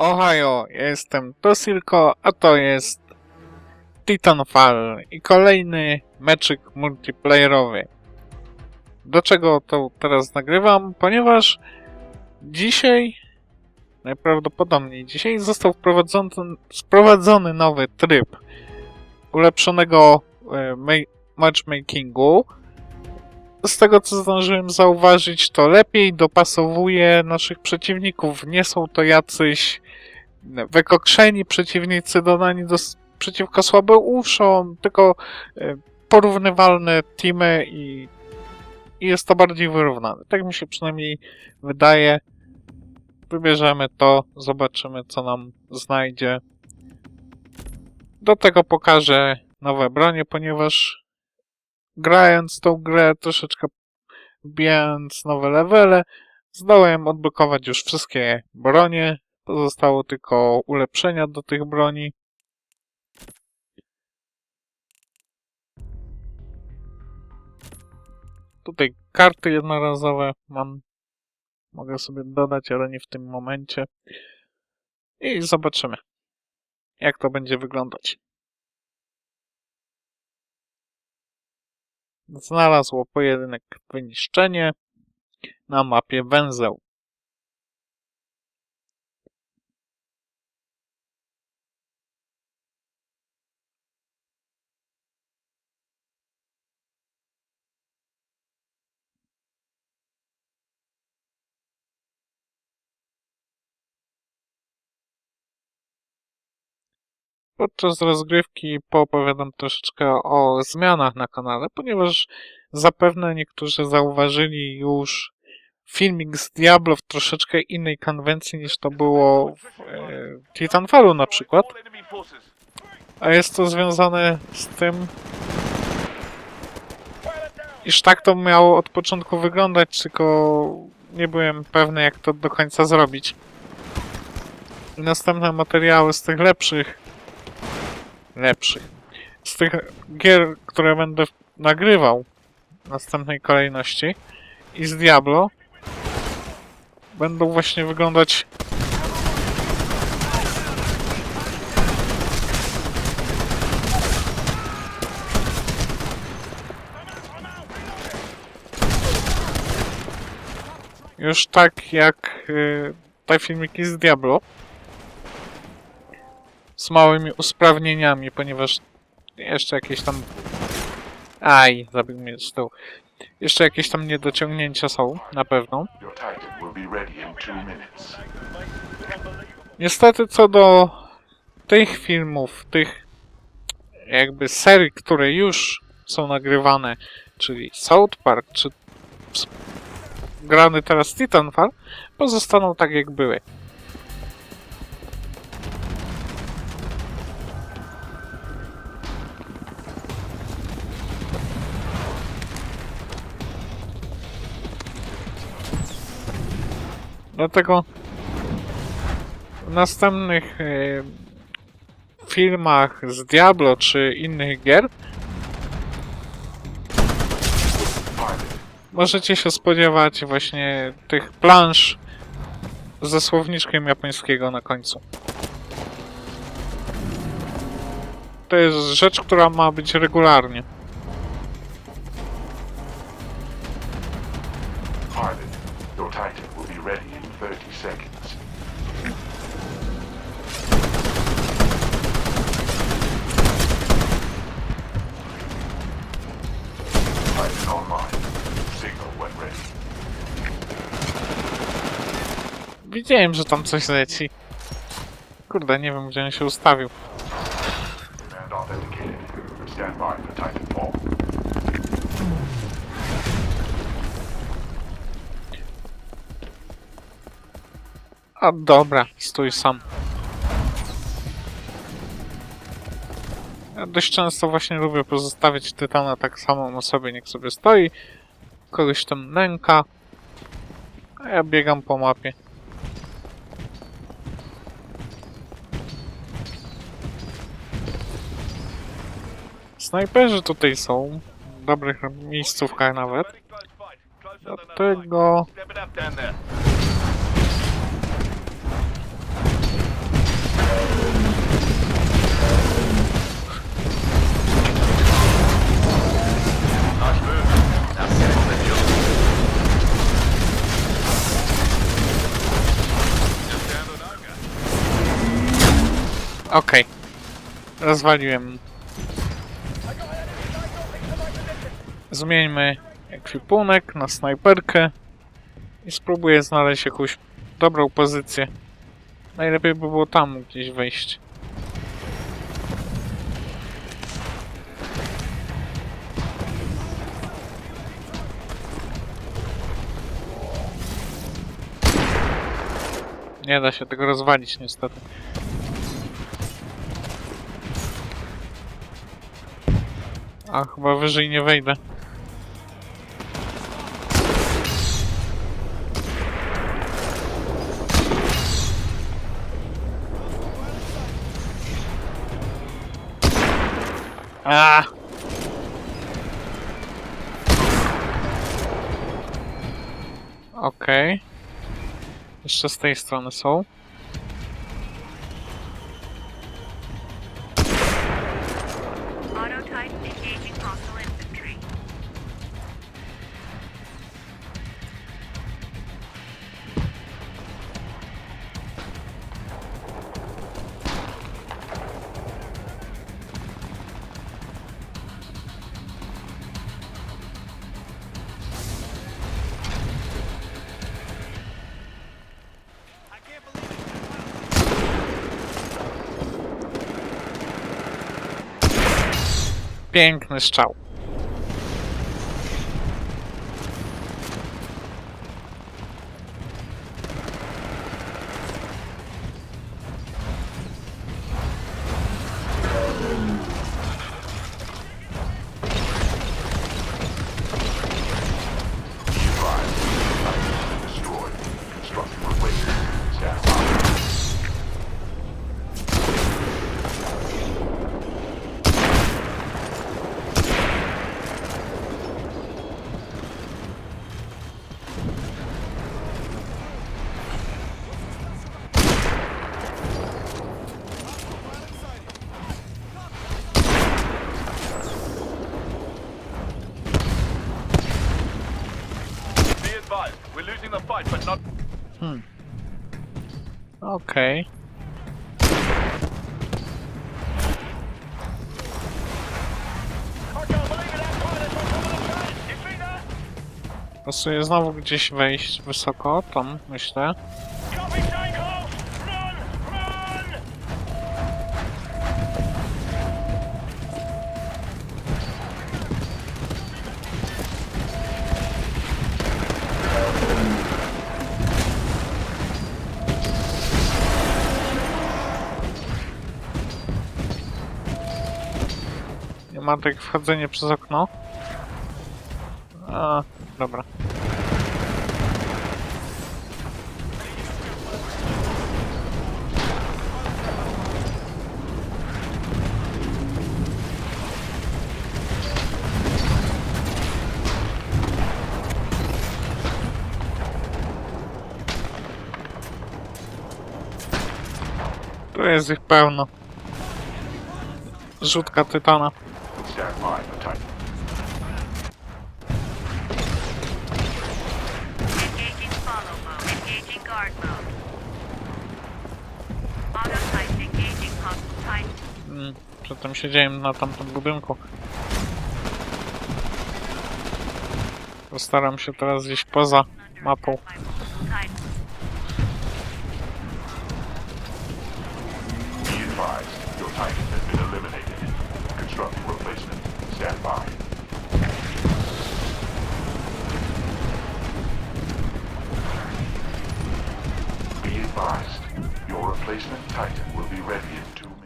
Ohio, ja jestem Tosilko, a to jest Titanfall i kolejny meczyk multiplayerowy. Do czego to teraz nagrywam? Ponieważ dzisiaj, najprawdopodobniej dzisiaj został wprowadzony, wprowadzony nowy tryb ulepszonego e, ma- matchmakingu. Z tego co zdążyłem zauważyć, to lepiej dopasowuje naszych przeciwników. Nie są to jacyś wykokszeni przeciwnicy dodani do, przeciwko słabeuszom, tylko e, porównywalne teamy i, i jest to bardziej wyrównane. Tak mi się przynajmniej wydaje. Wybierzemy to, zobaczymy co nam znajdzie. Do tego pokażę nowe bronie, ponieważ grając tą grę, troszeczkę wbijając nowe levele, zdołałem odblokować już wszystkie bronie. Pozostało tylko ulepszenia do tych broni. Tutaj karty jednorazowe mam. Mogę sobie dodać, ale nie w tym momencie. I zobaczymy, jak to będzie wyglądać. Znalazło pojedynek wyniszczenie na mapie węzeł. Podczas rozgrywki poopowiadam troszeczkę o zmianach na kanale, ponieważ zapewne niektórzy zauważyli już filmik z Diablo w troszeczkę innej konwencji niż to było w e, Titanfallu na przykład. A jest to związane z tym, iż tak to miało od początku wyglądać, tylko nie byłem pewny jak to do końca zrobić. Następne materiały z tych lepszych lepszych. Z tych gier, które będę nagrywał w następnej kolejności i z Diablo będą właśnie wyglądać już tak jak y, te filmiki z Diablo z małymi usprawnieniami, ponieważ jeszcze jakieś tam. Aj, zabił mnie z tyłu. Jeszcze jakieś tam niedociągnięcia są, na pewno. Niestety, co do tych filmów, tych jakby serii, które już są nagrywane, czyli South Park, czy grany teraz Titanfall, pozostaną tak jak były. Dlatego w następnych e, filmach z Diablo czy innych gier możecie się spodziewać właśnie tych plansz ze słowniczkiem japońskiego na końcu. To jest rzecz, która ma być regularnie. Widziałem, że tam coś leci. Kurde, nie wiem, gdzie on się ustawił. A dobra, stój sam. Ja dość często właśnie lubię pozostawić tytana tak samo na sobie, niech sobie stoi. Kogoś tam nęka. A ja biegam po mapie. Snajperzy tutaj są, w dobrych miejscówkach nawet. Dlatego... Okej. Okay. Rozwaliłem Zmieńmy ekwipunek na snajperkę i spróbuję znaleźć jakąś dobrą pozycję. Najlepiej by było tam gdzieś wejść. Nie da się tego rozwalić niestety. A chyba wyżej nie wejdę. A! Okej. Jeszcze z tej strony są. Piękny strzał. Okej. Pasuje znowu gdzieś wejść wysoko, tam myślę. Tak wchodzenie przez okno. A, dobra. Tu jest ich pełno. Rzutka tytana. By for Titan. Engaging follow mode. Type type. Przedtem siedziałem na tamtym budynku. Postaram się teraz gdzieś poza mapą. By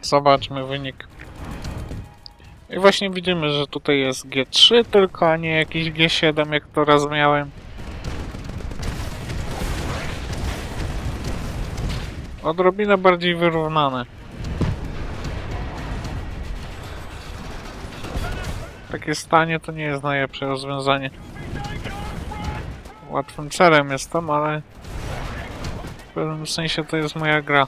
Zobaczmy wynik. I właśnie widzimy, że tutaj jest G3 tylko, a nie jakiś G7, jak to raz miałem. Odrobinę bardziej wyrównane. Takie stanie to nie jest najlepsze rozwiązanie. Łatwym celem jestem, ale w pewnym sensie to jest moja gra.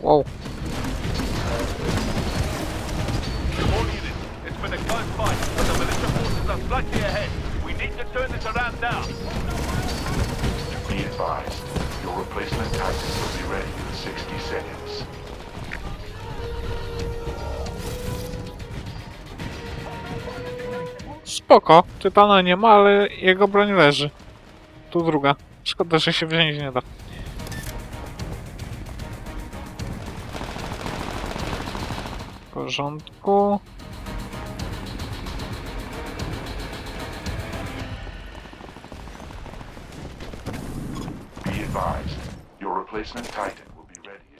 Wow. Spoko, Tytana nie ma, ale jego broń leży. Tu druga. Szkoda, że się wziąć nie da. W porządku.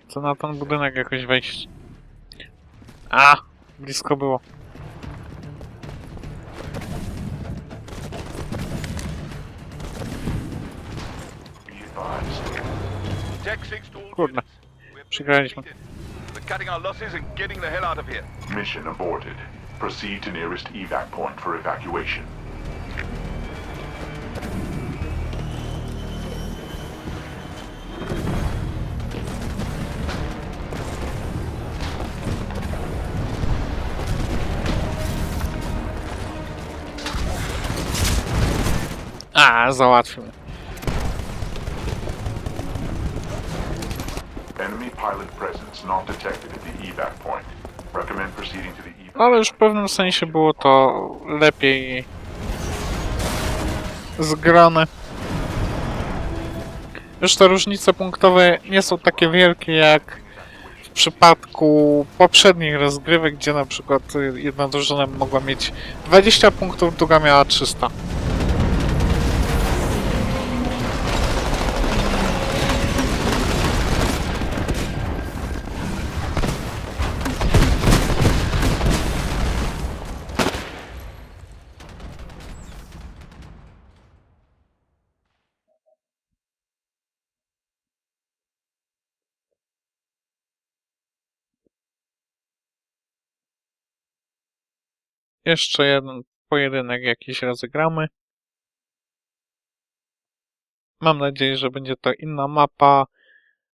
Co na ten budynek jakoś wejść. A! Blisko było. Tech 6 to all Kurde. units. We're Przegraliśmy. Cutting our losses and getting the hell out of here. mission aborted. Proceed to nearest evac point for evacuation. Ah, A, załatwił. Pilot presence not detected at the evac point. Recommend proceeding to the evac. Ale już w pewnym sensie było to lepiej zgrane. Już te różnice punktowe nie są takie wielkie jak w przypadku poprzednich rozgrywek, gdzie na przykład jedna drużyna mogła mieć 20 punktów, druga miała 300. Jeszcze jeden pojedynek jakiś rozegramy. Mam nadzieję, że będzie to inna mapa.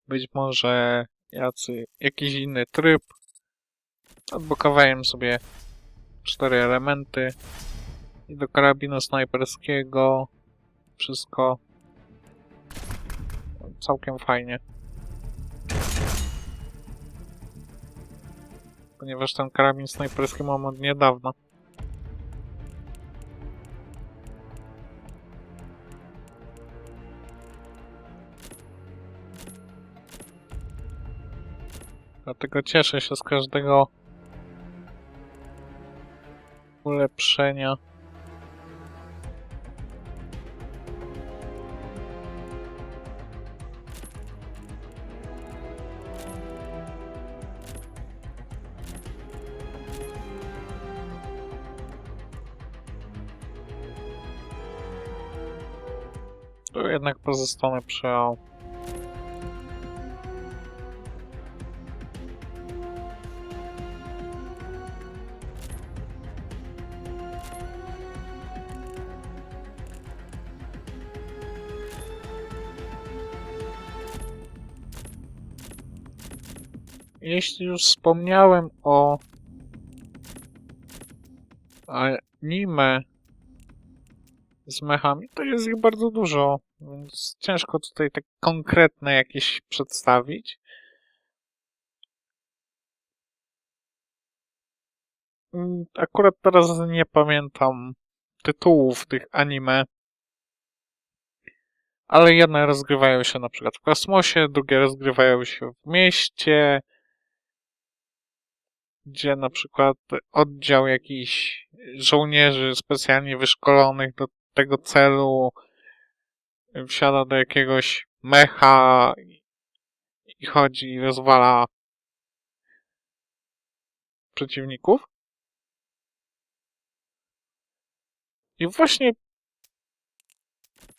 Być może jacy, jakiś inny tryb. Odblokowałem sobie cztery elementy. I do karabinu snajperskiego. Wszystko całkiem fajnie. Ponieważ ten karabin snajperski mam od niedawna. Dlatego cieszę się z każdego ulepszenia. Tu jednak pozostanę przy Jeśli już wspomniałem o anime z mechami, to jest ich bardzo dużo, więc ciężko tutaj tak konkretne jakieś przedstawić. Mm, Akurat teraz nie pamiętam tytułów tych anime, ale jedne rozgrywają się na przykład w kosmosie, drugie rozgrywają się w mieście, gdzie na przykład oddział jakichś żołnierzy specjalnie wyszkolonych do tego celu wsiada do jakiegoś mecha i- chodzi i rozwala przeciwników. I właśnie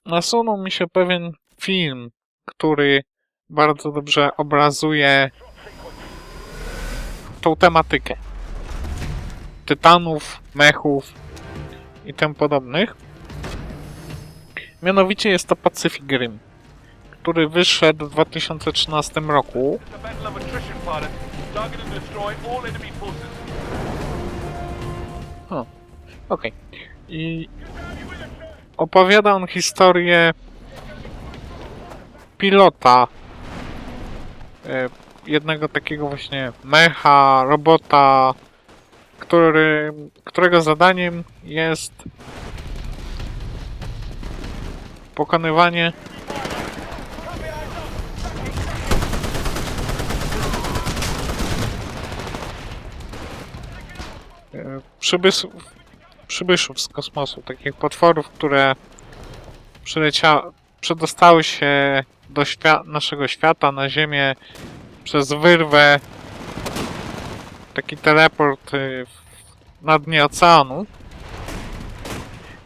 nasunął mi się pewien film, który bardzo dobrze obrazuje tą tematykę. Tytanów, mechów i tym podobnych. Mianowicie jest to Pacific Rim, który wyszedł w 2013 roku. Okej. I opowiada on historię pilota e, jednego takiego właśnie mecha, robota, który, którego zadaniem jest pokonywanie. E, przybysów, przybyszów z kosmosu, takich potworów, które przylecia, przedostały się do naszego świata, na Ziemię przez wyrwę, taki teleport y, na dnie oceanu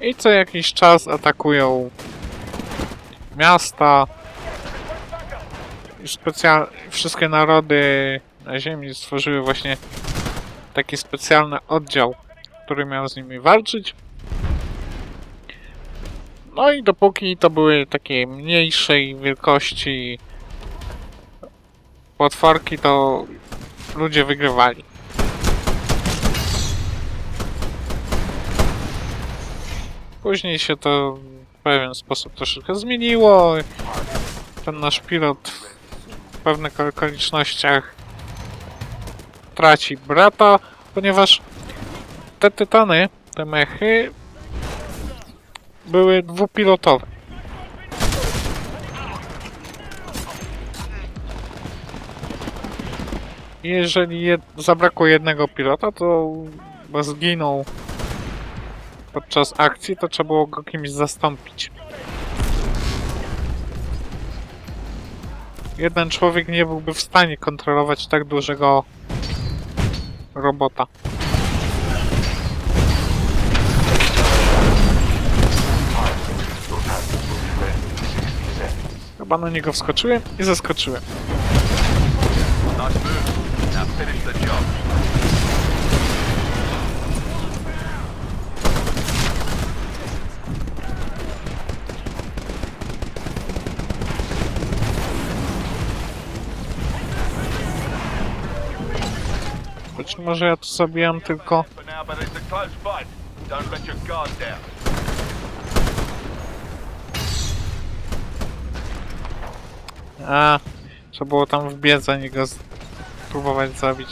i co jakiś czas atakują miasta i specjal- wszystkie narody na Ziemi stworzyły właśnie taki specjalny oddział, który miał z nimi walczyć. No i dopóki to były takie mniejszej wielkości potworki, to ludzie wygrywali. Później się to w pewien sposób troszeczkę zmieniło. Ten nasz pilot w pewnych okolicznościach traci brata, ponieważ te tytany, te mechy były dwupilotowe. Jeżeli jed zabrakło jednego pilota, to zginął podczas akcji, to trzeba było go kimś zastąpić. Jeden człowiek nie byłby w stanie kontrolować tak dużego robota. Your tactics will be ready in 60 seconds. Chyba na niego wskoczyłem i zaskoczyłem. Finish the job. Być może ja tu zabijam tylko... A trzeba było tam wbiec, a nie go. Próbować zabić.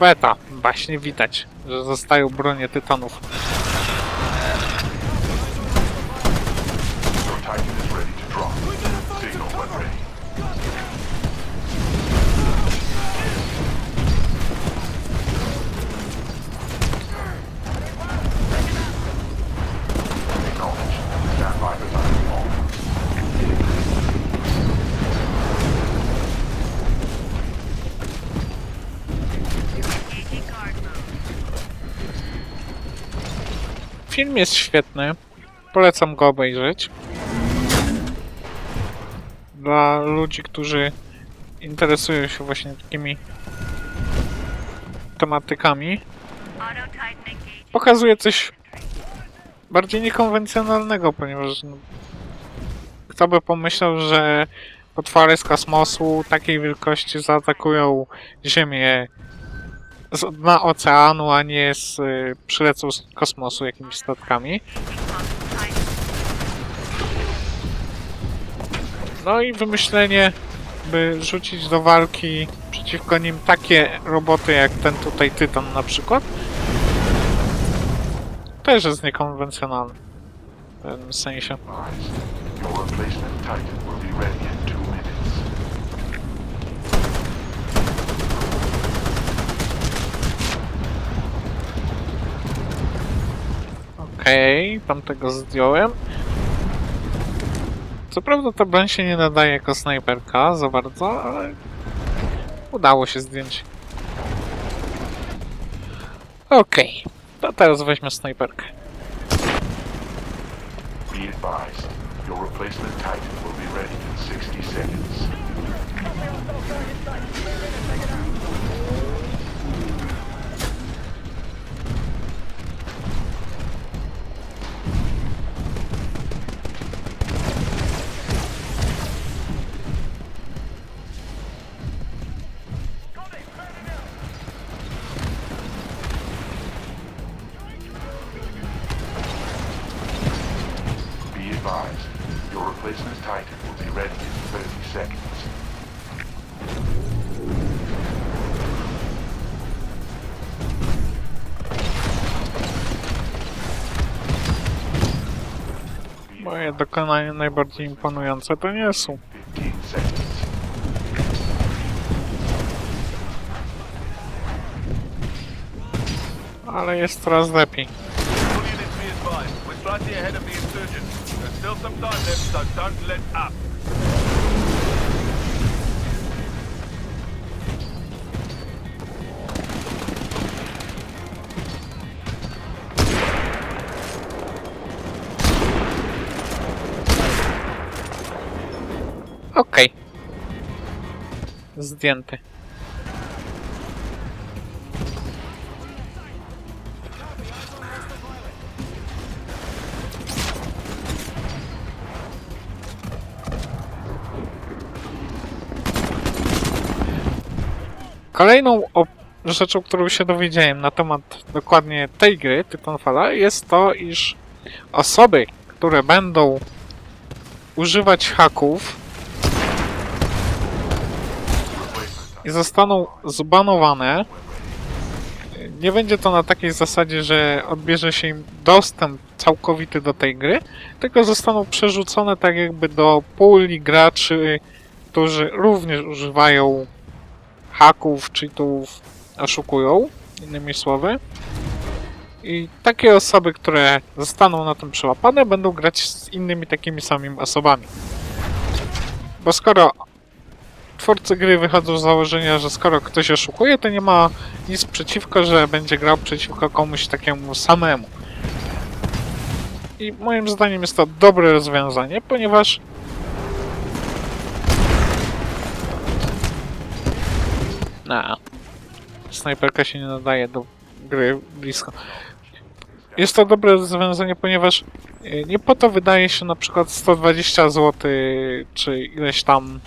Beta, właśnie widać, że zostają bronie tytanów. Film jest świetny. Polecam go obejrzeć. Dla ludzi, którzy interesują się właśnie takimi tematykami. Pokazuje coś bardziej niekonwencjonalnego, ponieważ no, kto by pomyślał, że potwory z kosmosu takiej wielkości zaatakują Ziemię z dna oceanu, a nie z, y, przylecą z kosmosu jakimiś statkami. No i wymyślenie, by rzucić do walki przeciwko nim takie roboty jak ten tutaj Tytan na przykład, też jest niekonwencjonalne w pewnym sensie. Titan Okej, tamtego zdjąłem. Co prawda ta broń się nie nadaje jako snajperka za bardzo, ale udało się zdjąć. Okej, to teraz weźmy snajperkę. Your replacement Titan will be ready in 60 seconds. seconds. Moje dokonania najbardziej imponujące to nie są. 15 seconds. Ale jest coraz lepiej. Still some time left, so don't let up. Zdjęty. Kolejną rzeczą, którą się dowiedziałem na temat dokładnie tej gry, Titanfalla, jest to, iż osoby, które będą używać haków i zostaną zbanowane, nie będzie to na takiej zasadzie, że odbierze się im dostęp całkowity do tej gry, tylko zostaną przerzucone tak jakby do puli graczy, którzy również używają haków, cheatów, oszukują, innymi słowy. I takie osoby, które zostaną na tym przełapane, będą grać z innymi takimi samymi osobami. Bo skoro twórcy gry wychodzą z założenia, że skoro ktoś oszukuje, to nie ma nic przeciwko, że będzie grał przeciwko komuś takiemu samemu. I moim zdaniem jest to dobre rozwiązanie, ponieważ Na. Snajperka się nie nadaje do gry blisko. Jest to dobre rozwiązanie, ponieważ y, nie po to wydaje się na przykład 120 zł czy ileś tam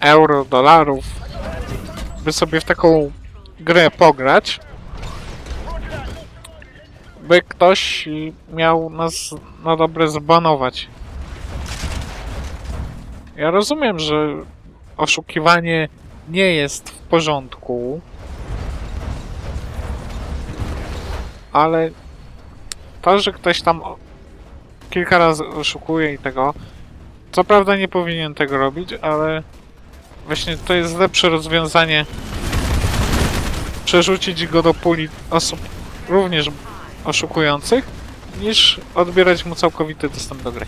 euro, dolarów, by sobie w taką grę pograć, by ktoś miał nas na dobre zbanować. Ja rozumiem, że oszukiwanie nie jest w porządku, ale to, że ktoś tam kilka razy oszukuje i tego, co prawda nie powinien tego robić, ale właśnie to jest lepsze rozwiązanie przerzucić go do puli osób również oszukujących, niż odbierać mu całkowity dostęp do gry.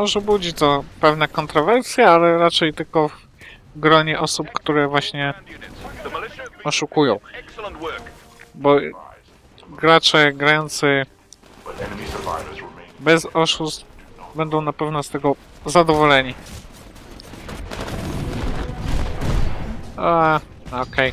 Może budzi to pewne kontrowersje, ale raczej tylko w gronie osób, które właśnie oszukują. Bo gracze grający bez oszustw będą na pewno z tego zadowoleni. A, okej.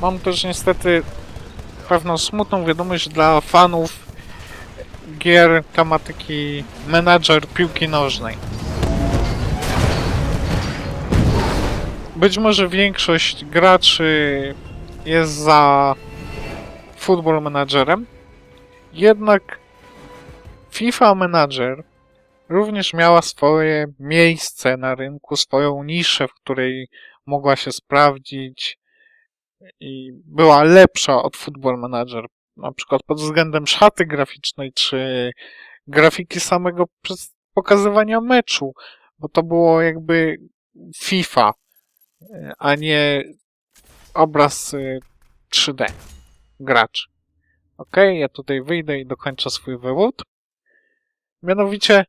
Mam też niestety pewną smutną wiadomość dla fanów gier tematyki menadżer piłki nożnej. Być może większość graczy jest za Football Managerem, jednak FIFA Manager również miała swoje miejsce na rynku, swoją niszę, w której mogła się sprawdzić i była lepsza od Football Manager. Na przykład pod względem szaty graficznej, czy grafiki samego pokazywania meczu, bo to było jakby FIFA, y, a nie obraz y, 3D gracz. Ok, ja tutaj wyjdę i dokończę swój wywód. Mianowicie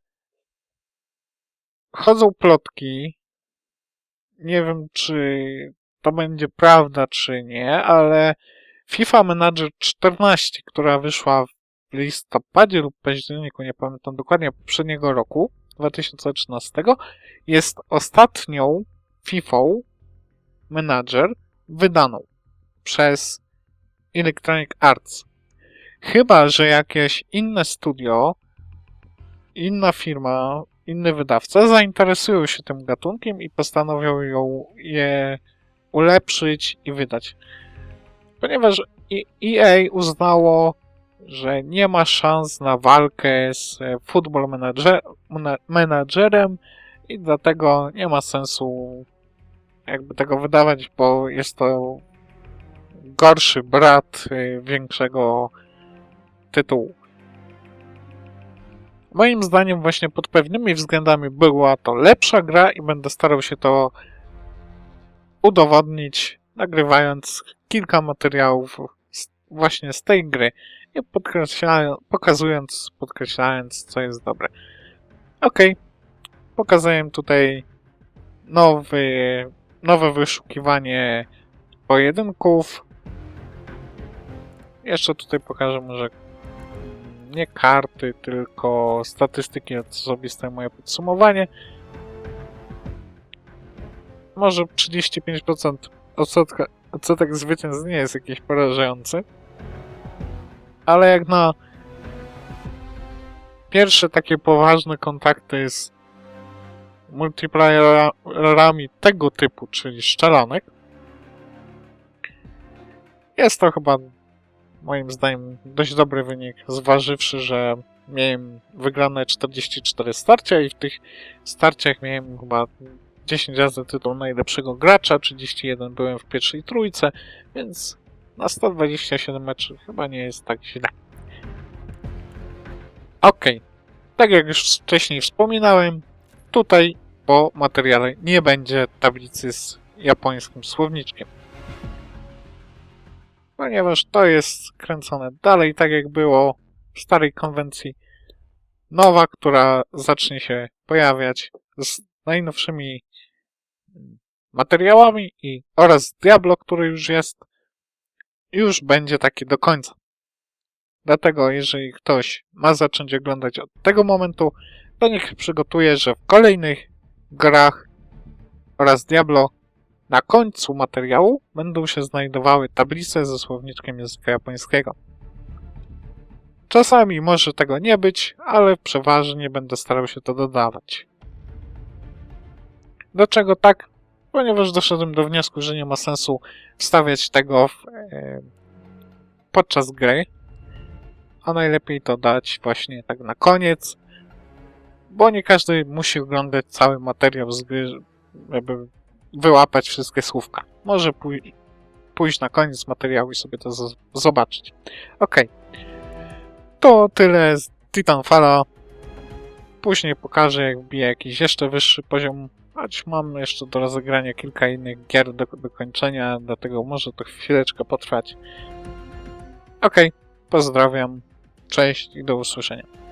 chodzą plotki. Nie wiem, czy to będzie prawda, czy nie, ale FIFA Manager 14, która wyszła w listopadzie lub październiku, nie pamiętam dokładnie, poprzedniego roku, 2013, jest ostatnią FIFA Manager wydaną przez Electronic Arts. Chyba, że jakieś inne studio, inna firma, inny wydawca zainteresują się tym gatunkiem i postanowią ją je ulepszyć i wydać. Ponieważ E- EA uznało, że nie ma szans na walkę z e, Football manager, Mana- Managerem i dlatego nie ma sensu jakby tego wydawać, bo jest to gorszy brat y, większego tytułu. Moim zdaniem właśnie pod pewnymi względami była to lepsza gra i będę starał się to udowodnić, nagrywając kilka materiałów właśnie z tej gry i pokazując, podkreślając, co jest dobre. Ok, pokazuję tutaj nowy, nowe wyszukiwanie pojedynków. Jeszcze tutaj pokażę może nie karty, tylko statystyki osobiste, moje podsumowanie. Może 35% odsetka, odsetek zwycięstw nie jest jakiś porażający. Ale jak na pierwsze takie poważne kontakty z multiplayerami tego typu, czyli szczelanek, jest to chyba moim zdaniem dość dobry wynik, zważywszy, że miałem wygrane 44 starcia i w tych starciach miałem chyba 10 razy tytuł najlepszego gracza, 31 byłem w pierwszej trójce, więc na 127 meczy chyba nie jest tak źle. Okej, tak jak już wcześniej wspominałem, tutaj po materiale nie będzie tablicy z japońskim słowniczkiem ponieważ to jest kręcone dalej tak jak było w starej konwencji. Nowa, która zacznie się pojawiać z najnowszymi materiałami i oraz Diablo, który już jest, już będzie taki do końca. Dlatego, jeżeli ktoś ma zacząć oglądać od tego momentu, to niech przygotuje, że w kolejnych grach oraz Diablo na końcu materiału będą się znajdowały tablice ze słowniczkiem języka japońskiego. Czasami może tego nie być, ale przeważnie będę starał się to dodawać. Dlaczego tak? Ponieważ doszedłem do wniosku, że nie ma sensu wstawiać tego w, e, podczas gry, a najlepiej to dać właśnie tak na koniec, bo nie każdy musi oglądać cały materiał z gry, żeby wyłapać wszystkie słówka. Może pój pójść na koniec materiału i sobie to zobaczyć. Ok. To tyle z Titanfalla. Później pokażę, jak bije jakiś jeszcze wyższy poziom. Choć mam jeszcze do rozegrania kilka innych gier do, do kończenia, dlatego może to chwileczkę potrwać. Ok, pozdrawiam, cześć i do usłyszenia.